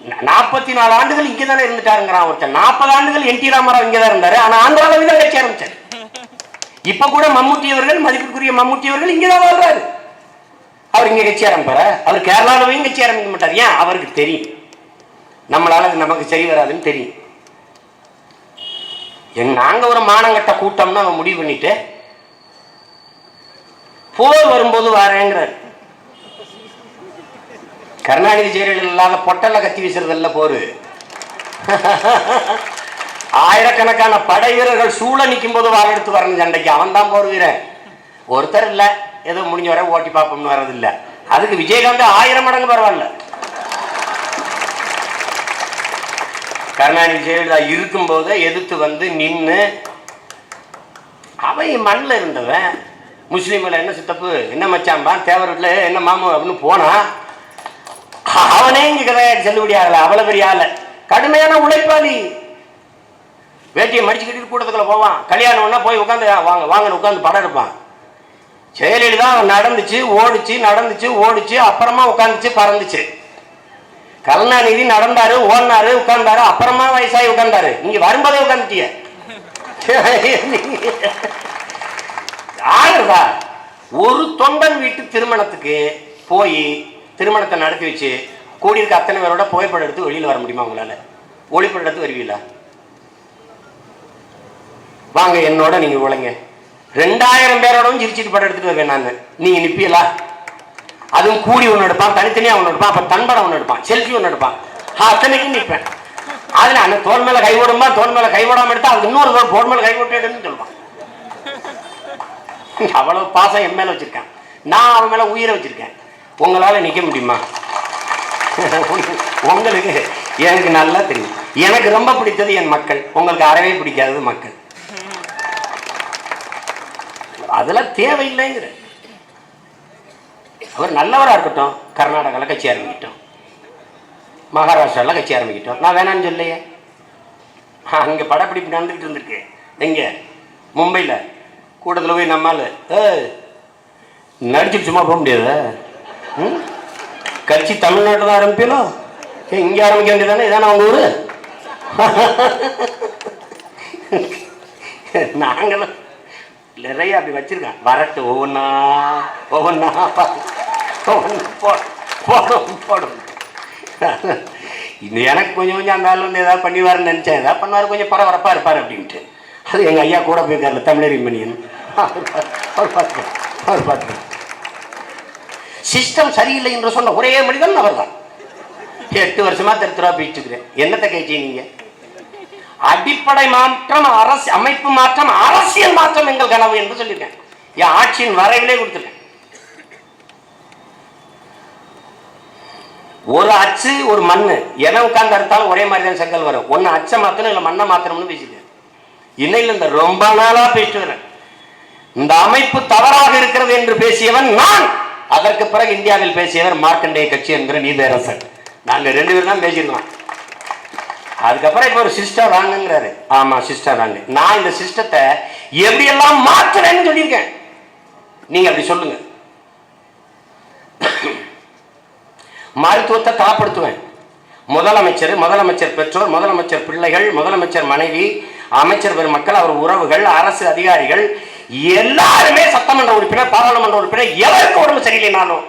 நாற்பத்தி நாலு ஆண்டுகள் இங்கே தானே இருந்துட்டாருங்கிறான் ஒருத்தன். நாற்பது ஆண்டுகள் என் டி ராமராவ் இங்கே தான் இருந்தாரு. ஆனால் ஆந்திராவில் தான் கட்சி ஆரம்பிச்சார் இப்போ கூட மம்முட்டி அவர்கள் மதிப்புக்குரிய மம்முட்டி அவர்கள் இங்கே தான் வாழ்றாரு. அவர் இங்க கட்சி ஆரம்பிப்பார? அவர் கேரளாவிலையும் கட்சி ஆரம்பிக்க மாட்டார். ஏன்? அவருக்கு தெரியும். நம்மளால அது நமக்கு சரி வராதுன்னு தெரியும். எங்க நாங்க ஒரு மானங்கட்ட கூட்டம்னு அவன் முடிவு பண்ணிட்டு போர் வரும்போது வரேங்கிறார். கருணாநிதி ஜெயலலிதா இல்லாத பொட்டல்ல கத்தி வீசுறதல்ல போரு. ஆயிரக்கணக்கான படை வீரர்கள் சூழ நிற்கும் போது வாழ எடுத்து வரணும் சண்டைக்கு. அவன் தான் போர் வீரன். ஒருத்தர் இல்ல. ஏதோ முடிஞ்ச வரை ஓட்டி பார்ப்போம்னு வர்றது அதுக்கு விஜயகாந்த் ஆயிரம் மடங்கு பரவாயில்ல. கருணாநிதி ஜெயலலிதா இருக்கும்போது எதிர்த்து வந்து நின்று அவன் மண்ணில் இருந்தவன். முஸ்லீமில் என்ன சித்தப்பு? என்ன மச்சான்பான் தேவர் வீட்டில் என்ன மாமு அப்படின்னு போனான் அவனே இங்க கதையாடி செல்லுபடி ஆகல அவ்வளவு பெரிய ஆள. கடுமையான உழைப்பாளி வேட்டியை மடிச்சு கட்டி கூட்டத்துக்குள்ள போவான். கல்யாணம்னா போய் உட்காந்து வாங்க வாங்கன்னு உட்காந்து படம் எடுப்பான். ஜெயலலிதா நடந்துச்சு ஓடிச்சு நடந்துச்சு ஓடிச்சு அப்புறமா உட்காந்துச்சு பறந்துச்சு. கருணாநிதி நடந்தாரு ஓடினாரு உட்கார்ந்தாரு அப்புறமா வயசாகி உட்கார்ந்தாரு. நீங்க வரும்போதே உட்காந்துட்டிய ஆகுறதா ஒரு தொண்டன் வீட்டு திருமணத்துக்கு போய் திருமணத்தை நடத்தி வச்சு கூடியிருக்க அத்தனை பேரோட புகைப்படம் எடுத்து வெளியில் வர முடியுமா உங்களால? ஒளிப்படம் எடுத்து வருவீங்களா? வாங்க என்னோட நீங்கள் உழைங்க. ரெண்டாயிரம் பேரோடவும் சிரிச்சிட்டு படம் எடுத்துட்டு வருவேன் நான். நீங்கள் நிற்பீங்களா அதுவும் கூடி ஒன்று எடுப்பான் தனித்தனியாக ஒன்று எடுப்பான் அப்புறம் தன்படம் ஒன்று எடுப்பான் செல்ஃபி ஒன்று எடுப்பான். அத்தனைக்கும் நிற்பேன் அதில் அந்த தோல் மேலே கை விடுமா தோல் மேலே கை விடாமல் எடுத்தா அது இன்னொரு தோல் மேலே மேல கை விட்டுன்னு சொல்லுவான். அவ்வளவு பாசம் என் மேலே வச்சுருக்கேன். நான் அவன் மேலே உயிரை வச்சிருக்கேன். உங்களால் நிற்க முடியுமா? உங்களுக்கு எனக்கு நல்லா தெரியும். எனக்கு ரொம்ப பிடித்தது என் மக்கள். உங்களுக்கு அறவே பிடிக்காதது மக்கள். அதெல்லாம் தேவையில்லைங்கிற. அவர் நல்லவராக இருக்கட்டும். கர்நாடகாவில் கட்சி ஆரம்பிக்கிட்டோம். மகாராஷ்டிராவில் கட்சி ஆரம்பிக்கிட்டோம். நான் வேணான்னு சொல்லையே அங்கே படப்பிடிப்பு நடந்துக்கிட்டு இருந்திருக்கு. எங்கே? மும்பையில் கூட்டத்தில் போய் நம்மால் ஏ நடிச்சுட்டு சும்மா போக முடியாது? கட்சி தமிழ்நாட்டில் தான் ஆரம்பிப்பீங்களோ? இங்கே ஆரம்பிக்க வேண்டியதானே இதானே அவங்க ஊர்? நாங்களும் நிறைய அப்படி வச்சிருக்கேன் வரட்டு ஒவ்வொன்றா ஒவ்வொன்றா ஒவ்வொன்றா போடும் போடும். இது எனக்கு கொஞ்சம் கொஞ்சம் அந்த ஆள் வந்து ஏதாவது பண்ணிவார்னு நினச்சேன். ஏதாவது பண்ணுவார் கொஞ்சம் பரபரப்பாக இருப்பார் அப்படின்ட்டு. அது எங்கள் ஐயா கூட போயிருக்காருல தமிழறி மணியன் அவர் பார்த்து அவர் பார்த்து சிஸ்டம் சரியில்லை என்று சொன்ன ஒரே மனிதன் அவர் தான் எட்டு வருஷமா திருத்துறா போயிட்டு இருக்கிறேன் என்னத்தை கேட்டீங்க நீங்க? அடிப்படை மாற்றம் அரசு அமைப்பு மாற்றம் அரசியல் மாற்றம் எங்கள் கனவு என்று சொல்லியிருக்கேன். என் ஆட்சியின் வரைவிலே கொடுத்துருக்கேன் ஒரு அச்சு ஒரு மண்ணு. என உட்கார்ந்து அறுத்தாலும் ஒரே மாதிரி தான் செங்கல் வரும். ஒன்று அச்சை மாத்தணும் இல்லை மண்ணை மாத்தணும்னு பேசிட்டேன். இன்னையில இந்த ரொம்ப நாளா பேசிட்டு வரேன் இந்த அமைப்பு தவறாக இருக்கிறது என்று பேசியவன் நான். அதற்கு பிறகு இந்தியாவில் பேசியவர் மார்க்கண்டேய கட்சி என்கிற நீதரசன் நாங்கள் ரெண்டு பேரும் தான் பேசியிருந்தோம். அதுக்கப்புறம் இப்போ ஒரு சிஸ்டர் வாங்குங்கிறாரு. ஆமா சிஸ்டர் வாங்க. நான் இந்த சிஸ்டத்தை எப்படியெல்லாம் மாற்றுறேன்னு சொல்லியிருக்கேன். நீங்கள் அப்படி சொல்லுங்க. மருத்துவத்தை தாப்படுத்துவேன் முதலமைச்சர் முதலமைச்சர் பெற்றோர் முதலமைச்சர் பிள்ளைகள் முதலமைச்சர் மனைவி அமைச்சர் பெருமக்கள் அவர் உறவுகள் அரசு அதிகாரிகள் எல்லாருமே சட்டமன்ற உறுப்பினர் பாராளுமன்ற உறுப்பினர் எவருக்கு உடம்பு சரியில்லைனாலும்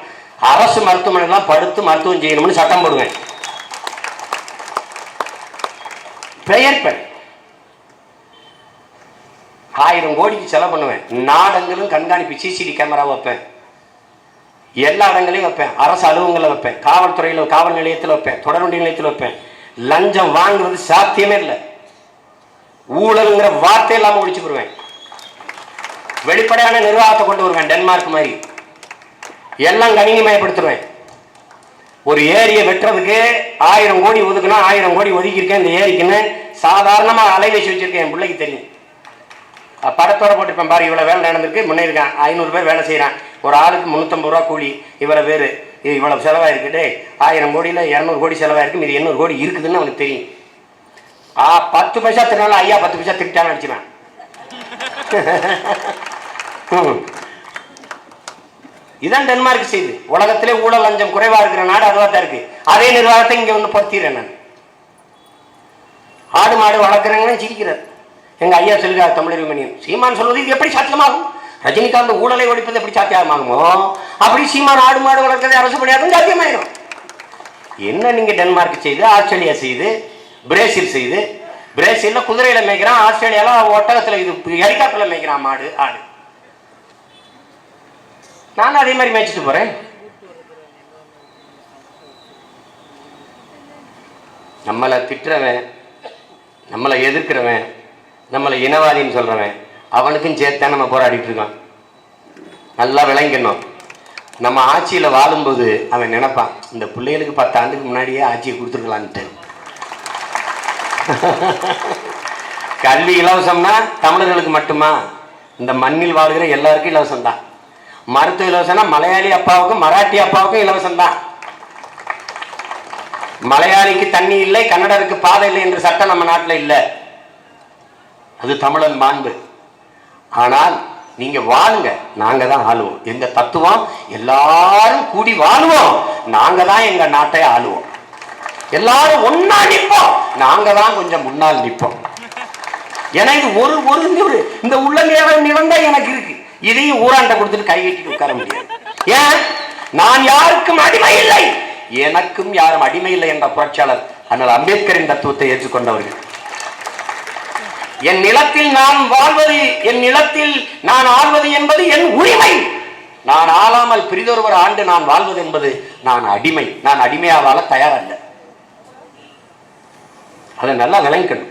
அரசு மருத்துவமனைலாம் படுத்து மருத்துவம் செய்யணும்னு சட்டம் போடுவேன் பெயர் பெண் ஆயிரம் கோடிக்கு செலவு பண்ணுவேன். நாடங்களும் கண்காணிப்பு சிசிடி கேமரா வைப்பேன். எல்லா இடங்களையும் வைப்பேன். அரசு அலுவலகங்களில் வைப்பேன். காவல்துறையில் காவல் நிலையத்தில் வைப்பேன். தொடர்வண்டி நிலையத்தில் வைப்பேன். லஞ்சம் வாங்குறது சாத்தியமே இல்லை. ஊழலுங்கிற வார்த்தை இல்லாமல் ஒழிச்சு போடுவேன் வெளிப்படையான நிர்வாகத்தை கொண்டு வருவேன் டென்மார்க் மாதிரி. எல்லாம் கணினிமயப்படுத்துவேன் ஒரு ஏரியை வெட்டுறதுக்கு ஆயிரம் கோடி ஒதுக்குனா ஆயிரம் கோடி ஒதுக்கியிருக்கேன். இந்த ஏரிக்குன்னு சாதாரணமாக அலைவேசி வச்சிருக்கேன் என் பிள்ளைக்கு தெரியும். படத்தோட போட்டிருப்பேன் பாரு இவ்வளோ வேலை நடந்திருக்கு. முன்னேறிருக்கான் ஐநூறு பேர் வேலை செய்கிறான் ஒரு ஆளுக்கு முந்நூற்றம்பது ரூபா கூலி இவ்வளோ பேர். இது இவ்வளோ செலவாயிருக்குட்டு ஆயிரம் கோடியில் இரநூறு கோடி செலவாயிருக்கு. இது எண்ணூறு கோடி இருக்குதுன்னு அவனுக்கு தெரியும். ஆ பத்து பைசா திருநாள் ஐயா பத்து பைசா திருட்டான்னு அடிச்சுவேன் ம். இதான் டென்மார்க் செய்து. உலகத்திலே ஊழல் லஞ்சம் குறைவா இருக்கிற நாடு அதுவாக தான் இருக்கு. அதே நிர்வாகத்தை இங்க வந்து பொறுத்திடுறேன் நான். ஆடு மாடு வளர்க்குறேங்கன்னு சிரிக்கிறார் எங்க ஐயா சொல்கிறார் தமிழர் மணியன் சீமான் சொல்வது இது எப்படி சாத்தியமாகும்? ரஜினிகாந்த் ஊழலை ஒழிப்பது எப்படி சாத்தியமாகுமோ? அப்படி சீமான் ஆடு மாடு வளர்க்கறது அரசு பணியாற்றும் சாத்தியமாயிடும் என்ன நீங்க டென்மார்க் செய்து ஆஸ்திரேலியா செய்து பிரேசில் செய்து பிரேசில்ல குதிரையில மேய்க்கிறான் ஆஸ்திரேலியால ஒட்டகத்துல இது ஹெலிகாப்டர்ல மேய்க்கிறான் மாடு ஆடு. நானும் அதே மாதிரி மேய்ச்சிட்டு போறேன். நம்மளை திட்டுறவன் நம்மளை எதிர்க்கிறவன் நம்மளை இனவாதின்னு சொல்றவன் அவனுக்கும் சேர்த்தான் நம்ம போராடிட்டு இருக்கான் நல்லா விளங்கணும் நம்ம ஆட்சியில் வாழும்போது அவன் நினைப்பான் இந்த பிள்ளைகளுக்கு பத்து ஆண்டுக்கு முன்னாடியே ஆட்சியை கொடுத்துருக்கலான்ட்டு கல்வி இலவசம்னா தமிழர்களுக்கு மட்டுமா? இந்த மண்ணில் வாழ்கிற எல்லாருக்கும் இலவசம் தான் மருத்துவ இலவசம்னா மலையாளி அப்பாவுக்கும் மராட்டி அப்பாவுக்கும் இலவசம் தான். மலையாளிக்கு தண்ணி இல்லை கன்னடருக்கு பாதை இல்லை என்ற சட்டம் நம்ம நாட்டில் இல்லை. அது தமிழன் மாண்பு. ஆனால் நீங்க வாழுங்க. நாங்க தான் ஆளுவோம். எங்க தத்துவம் எல்லாரும் கூடி வாழுவோம். நாங்க தான் எங்க நாட்டை ஆளுவோம். எல்லாரும் ஒன்னா நிற்போம். நாங்க தான் கொஞ்சம் முன்னால் நிற்போம். ஏன்னா இது ஒரு ஒரு இந்த உள்ளங்கையால நிலந்தா எனக்கு இருக்கு. இதையும் ஊராண்ட கொடுத்துட்டு கை கட்டிட்டு உட்கார முடியாது. ஏன்? நான் யாருக்கும் அடிமை இல்லை. எனக்கும் யாரும் அடிமை இல்லை என்ற புரட்சியாளர் ஆனால் அம்பேத்கரின் தத்துவத்தை ஏற்றுக்கொண்டவர்கள். என் நிலத்தில் நான் வாழ்வது என் நிலத்தில் நான் ஆள்வது என்பது என் உரிமை. நான் ஆளாமல் பிரிதொருவர் ஆண்டு நான் வாழ்வது என்பது நான் அடிமை. நான் அடிமையா வாழ தயாரல்ல. அதை நல்லா விளங்கணும்.